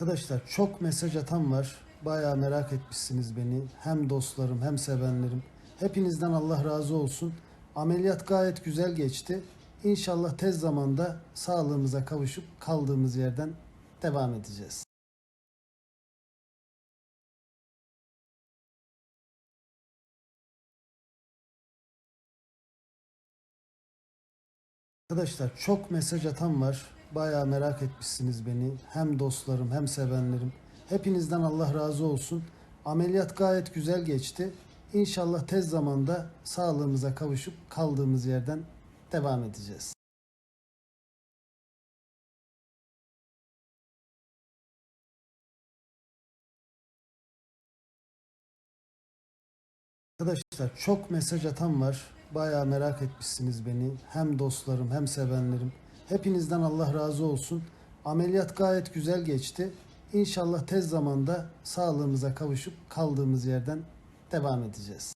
Arkadaşlar çok mesaj atan var. Bayağı merak etmişsiniz beni. Hem dostlarım hem sevenlerim. Hepinizden Allah razı olsun. Ameliyat gayet güzel geçti. İnşallah tez zamanda sağlığımıza kavuşup kaldığımız yerden devam edeceğiz. Arkadaşlar çok mesaj atan var. Bayağı merak etmişsiniz beni. Hem dostlarım hem sevenlerim. Hepinizden Allah razı olsun. Ameliyat gayet güzel geçti. İnşallah tez zamanda sağlığımıza kavuşup kaldığımız yerden devam edeceğiz. Arkadaşlar çok mesaj atan var. Bayağı merak etmişsiniz beni. Hem dostlarım hem sevenlerim. Hepinizden Allah razı olsun. Ameliyat gayet güzel geçti. İnşallah tez zamanda sağlığımıza kavuşup kaldığımız yerden devam edeceğiz.